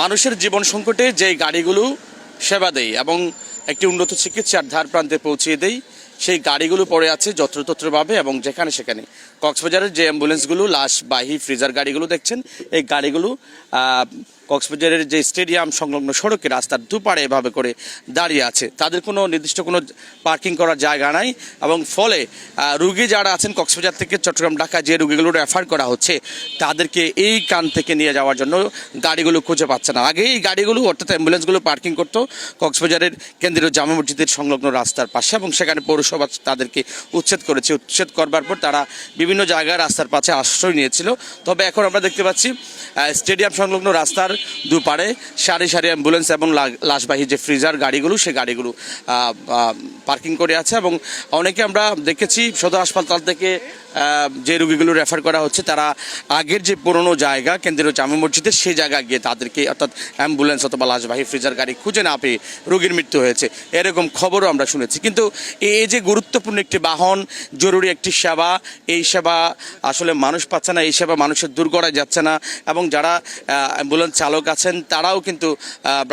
মানুষের জীবন সংকটে যে গাড়িগুলো সেবা দেয় এবং একটি উন্নত চিকিৎসার ধার প্রান্তে পৌঁছিয়ে দেয় সেই গাড়িগুলো পড়ে আছে যত্রতত্রভাবে এবং যেখানে সেখানে। কক্সবাজারের যে অ্যাম্বুলেন্সগুলো, লাশ বাহি, ফ্রিজার গাড়িগুলো দেখছেন, এই গাড়িগুলো কক্সবাজারের যে স্টেডিয়াম সংলগ্ন সড়কে রাস্তার দুপারে এভাবে করে দাঁড়িয়ে আছে। তাদের কোনো নির্দিষ্ট কোনো পার্কিং করার জায়গা নাই এবং ফলে রুগী যারা আছেন কক্সবাজার থেকে চট্টগ্রাম ঢাকা যে রুগীগুলো রেফার করা হচ্ছে, তাদেরকে এই কান থেকে নিয়ে যাওয়ার জন্য গাড়িগুলো খুঁজে পাচ্ছে না। আগে এই গাড়িগুলো অর্থাৎ অ্যাম্বুলেন্সগুলো পার্কিং করতো কক্সবাজারের কেন্দ্রীয় জামা মসজিদের সংলগ্ন রাস্তার পাশে এবং সেখানে পৌরসভা তাদেরকে উচ্ছেদ করেছে। উচ্ছেদ করবার পর তারা বিভিন্ন জায়গায় রাস্তার পাশে আশ্রয় নিয়েছিল। তবে এখন আমরা দেখতে পাচ্ছি স্টেডিয়াম সংলগ্ন রাস্তার দুপারে সারি সারি অ্যাম্বুলেন্স এবং লাশবাহী যে ফ্রিজার গাড়িগুলো সেই গাড়িগুলো পার্কিং করে আছে এবং অনেকে আমরা দেখেছি সদর হাসপাতাল থেকে যে রুগীগুলো রেফার করা হচ্ছে, তারা আগের যে পুরনো জায়গা কেন্দ্রীয় জামে মসজিদে, সে জায়গায় গিয়ে তাদেরকে অর্থাৎ অ্যাম্বুলেন্স অথবা লাশবাহী ফ্রিজার গাড়ি খুঁজে না পেয়ে রোগীর মৃত্যু হয়েছে। এরকম খবরও আমরা শুনেছি। কিন্তু এই যে গুরুত্বপূর্ণ একটি বাহন, জরুরি একটি সেবা, এই সেবা আসলে মানুষ পাচ্ছে না, এই সেবা মানুষের দূর করা যাচ্ছে না এবং যারা অ্যাম্বুলেন্স চালক আছেন, তারাও কিন্তু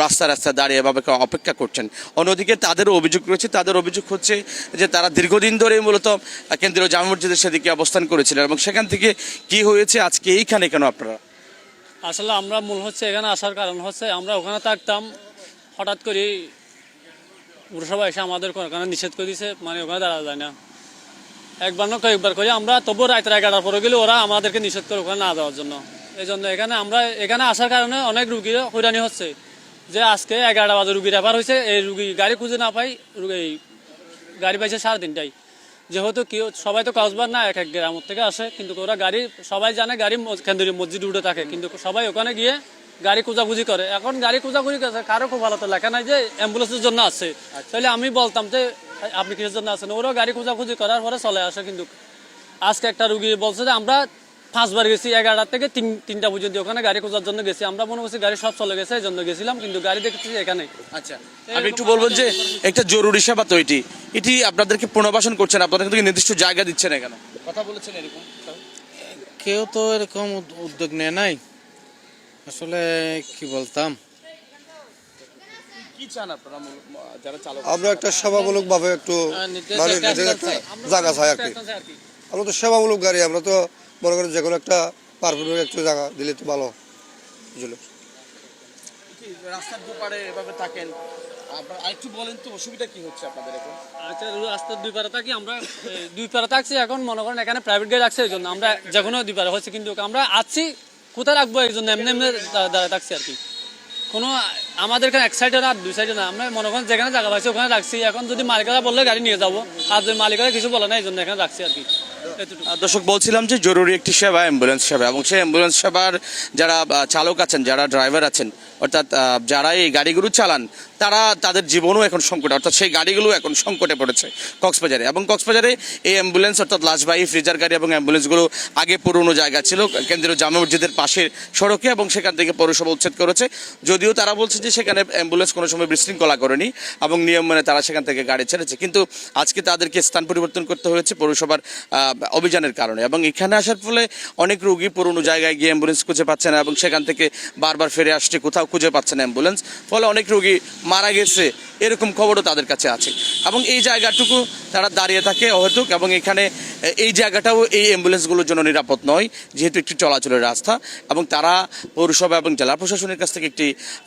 রাস্তা রাস্তায় দাঁড়িয়ে এভাবে অপেক্ষা করছেন। অন্যদিকে তাদেরও অভিযোগ রয়েছে, তাদের অভিযোগ হচ্ছে যে তারা দীর্ঘদিন ধরে মূলত কেন্দ্রীয় জামে মসজিদের সেদিকে অবস্থান করেছিলেন এবং সেখান থেকে কি হয়েছে, আজকে এইখানে কেন আপনারা? আসলে আমরা মূল হচ্ছে এখানে আসার কারণ হচ্ছে, আমরা ওখানে থাকতাম, হঠাৎ করে পুরসভা এসে আমাদের ওখানে নিষেধ করে দিয়েছে মানে ওখানে দাঁড়া যায় না। একবার না কয়েকবার করে, আমরা তবুও রাতের এগারোটার পরে গেলে ওরা আমাদেরকে নিষেধ করে ওখানে না যাওয়ার জন্য। এই জন্য এখানে আমরা এখানে আসার কারণে অনেক রুগীর হয়রানি হচ্ছে। যে আজকে এগারোটা বাজে রুগী রেফার হয়েছে এই রুগী গাড়ি খুঁজে না পাই এই গাড়ি পাইছে সাড়ে তিনটায় যেহেতু কেউ সবাই তো কাজবার না এক এক গ্রামের থেকে আসে কিন্তু ওরা গাড়ি সবাই জানে গাড়ি কেন্দ্রীয় মসজিদ উঠে থাকে কিন্তু সবাই ওখানে গিয়ে গাড়ি খোঁজাখুঁজি করে। এখন গাড়ি খোঁজাখুঁজি করে কারও খুব ভালো তো লেখা নাই যে অ্যাম্বুলেন্সের জন্য আছে। তাহলে আমি বলতাম যে আপনি কিসের জন্য আছেন? ওরাও গাড়ি খোঁজাখুঁজি করার পরে চলে আসে কিন্তু আজকে একটা রুগী বলছে যে আমরা পাঁচবার গেছি এগারোটা থেকে তিন তিনটা পর্যন্ত ওখানে গাড়ি খোঁজার জন্য গেছি। আমরা মনে করছি গাড়ি সব চলে গেছে এই জন্য গেছিলাম কিন্তু গাড়ি দেখেছি এখানে। আচ্ছা আমি একটু বলবেন যে একটা জরুরি সেবা তো এটি। এটি আপনাদেরকে পুনর্বাসন করছেন আপনাদের কিন্তু নির্দিষ্ট জায়গা দিচ্ছেন না কেন কথা বলেছেন এরকম কেউ তো এরকম উদ্যোগ নেয় নাই। আসলে কি বলতাম? কি চান আপনারা মূল- যারা চালক? আমরা একটা সেবামূলক ভাবে একটু নির্দেশ মানে। একটা জায়গা চাই আর কি। আমরা তো সেবামূলক গাড়ি আমরা তো মনে করেন যে কোনো একটা পারফেক্ট একটু জায়গা দিলে তো ভালো। বুঝলো? রাস্তার দুপারে এভাবে থাকেন? আরেকটু বলেন তো অসুবিধা কি হচ্ছে আপনাদের এখন? আচ্ছা রাস্তার দুই পারে থাকি আমরা দুই পারে থাকছি এখন মনে করেন এখানে প্রাইভেট গাড়ি রাখছে এই জন্য। আমরা যে কোনো দুই পারে হচ্ছে কিন্তু আমরা আছি কোথায় রাখব এই জন্য? এমনি এমনি দা- থাকছি আর কি। কোনো আমাদের এখানে এক সাইডে না আর দুই সাইডে না। আমরা মনে করেন যেখানে জায়গা পাইছি ওখানে রাখছি। এখন যদি মালিকেরা বললে গাড়ি নিয়ে যাব। আর যদি মালিকেরা কিছু বলে না এই জন্য এখানে রাখছি আর কি। দর্শক, বলছিলাম যে জরুরি একটি সেবা অ্যাম্বুলেন্স সেবা। এবং সেই অ্যাম্বুলেন্স সেবার যারা চালক আছেন, যারা ড্রাইভার আছেন, অর্থাৎ যারা এই গাড়িগুলো চালান, তারা তাদের জীবনও এখন সংকটে, অর্থাৎ সেই গাড়িগুলো এখন সংকটে পড়েছে কক্সবাজারে। এবং কক্সবাজারে এই অ্যাম্বুলেন্স অর্থাৎ লাশবাহী ফ্রিজার গাড়ি এবং অ্যাম্বুলেন্সগুলো আগে পুরনো জায়গা ছিল, কেন্দ্রীয় জামা মসজিদের পাশের সড়কে এবং সেখান থেকে পৌরসভা উচ্ছেদ করেছে। যদিও তারা বলছে যে সেখানে অ্যাম্বুলেন্স কোনো সময় বিশৃঙ্খলা করেনি এবং নিয়ম মেনে তারা সেখান থেকে গাড়ি ছেড়েছে। কিন্তু আজকে তাদেরকে স্থান পরিবর্তন করতে হয়েছে, পৌরসভার অভিযানের কারণে। এবং এখানে আসার ফলে অনেক রোগী পুরনো জায়গায় গিয়ে অ্যাম্বুলেন্স খুঁজে পাচ্ছে না এবং সেখান থেকে বারবার ফিরে আসছে, কোথাও খুঁজে পাচ্ছে না অ্যাম্বুলেন্স ফলে অনেক রোগী মারা গেছে, এরকম খবরও তাদের কাছে আছে। এবং এই জায়গাটুকু তারা দাঁড়িয়ে থাকে অহেতুক এবং এখানে এই জায়গাটাও এই অ্যাম্বুলেন্সগুলোর জন্য নিরাপদ নয়, যেহেতু একটি চলাচলের রাস্তা এবং তারা পৌরসভা এবং জেলা প্রশাসনের কাছ থেকে একটি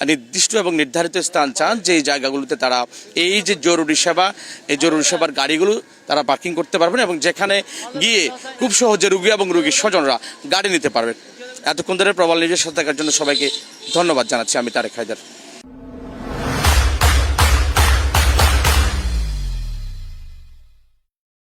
নির্দিষ্ট এবং নির্ধারিত স্থান চান যে জায়গাগুলোতে তারা এই যে জরুরি সেবা, এই জরুরি সেবার গাড়িগুলো তারা পার্কিং করতে পারবেন এবং যেখানে গিয়ে খুব সহজে রুগী এবং রুগীর স্বজনরা গাড়ি নিতে পারবেন। এতক্ষণ ধরে প্রবাল নিজের সাথে থাকার জন্য সবাইকে ধন্যবাদ জানাচ্ছি, আমি তারেক হায়দার।